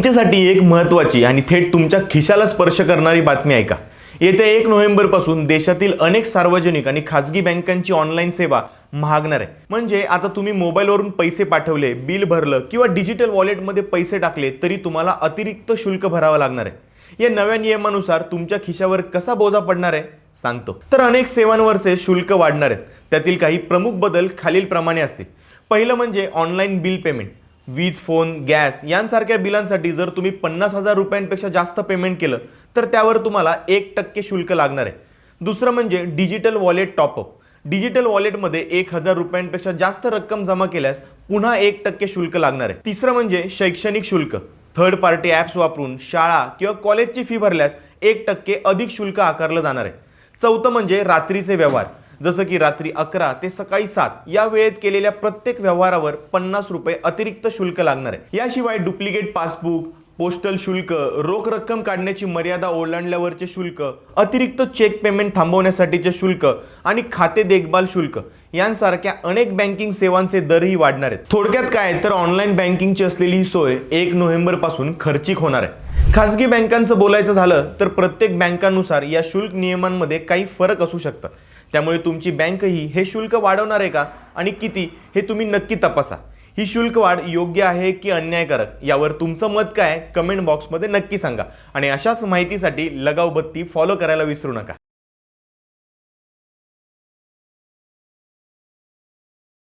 तुमच्यासाठी एक महत्त्वाची आणि थेट तुमच्या खिशाला स्पर्श करणारी बातमी ऐका येत्या एक नोव्हेंबरपासून देशातील अनेक सार्वजनिक आणि खासगी बँकांची ऑनलाईन सेवा महागणार आहे. म्हणजे आता तुम्ही मोबाईलवरून पैसे पाठवले बिल भरलं किंवा डिजिटल वॉलेटमध्ये पैसे टाकले तरी तुम्हाला अतिरिक्त शुल्क भरावं लागणार आहे. या नव्या नियमानुसार तुमच्या खिशावर कसा बोजा पडणार आहे? सांगतो. तर अनेक सेवांवरचे शुल्क वाढणार आहेत. त्यातील काही प्रमुख बदल खालीलप्रमाणे असतील. पहिलं म्हणजे ऑनलाईन बिल पेमेंट. वीज फोन गॅस यांसारख्या बिलांसाठी जर तुम्ही पन्नास हजार रुपयांपेक्षा जास्त पेमेंट केलं तर त्यावर तुम्हाला एक टक्के शुल्क लागणार आहे. दुसरं म्हणजे डिजिटल वॉलेट टॉपअप डिजिटल वॉलेटमध्ये एक हजार रुपयांपेक्षा जास्त रक्कम जमा केल्यास पुन्हा एक टक्के शुल्क लागणार आहे. तिसरं म्हणजे शैक्षणिक शुल्क. थर्ड पार्टी ॲप्स वापरून शाळा किंवा कॉलेजची फी भरल्यास एक टक्के अधिक शुल्क आकारलं जाणार आहे. चौथं म्हणजे रात्रीचे व्यवहार. जसं की रात्री अकरा ते सकाळी सात या वेळेत केलेल्या प्रत्येक व्यवहारावर पन्नास रुपये अतिरिक्त शुल्क लागणार आहे. याशिवाय डुप्लिकेट पासबुक पोस्टल शुल्क रोख रक्कम काढण्याची मर्यादा ओलांडल्यावरचे शुल्क अतिरिक्त चेक पेमेंट थांबवण्यासाठीचे शुल्क आणि खाते देखभाल शुल्क यांसारख्या अनेक बँकिंग सेवांचे दरही वाढणार आहेत. थोडक्यात काय तर ऑनलाईन बँकिंगची असलेली ही सोय एक नोव्हेंबरपासून खर्चिक होणार आहे. खासगी बँकांचं बोलायचं झालं तर प्रत्येक बँकानुसार या शुल्क नियमांमध्ये काही फरक असू शकतात. त्यामुळे तुमची बँकही हे शुल्क वाढवणार आहे का? आणि किती? हे तुम्ही नक्की तपासा. ही शुल्क वाढ योग्य आहे की अन्यायकारक? यावर तुमचं मत काय? कमेंट बॉक्समध्ये नक्की सांगा. आणि अशाच माहितीसाठी लगाव बत्ती फॉलो करायला विसरू नका.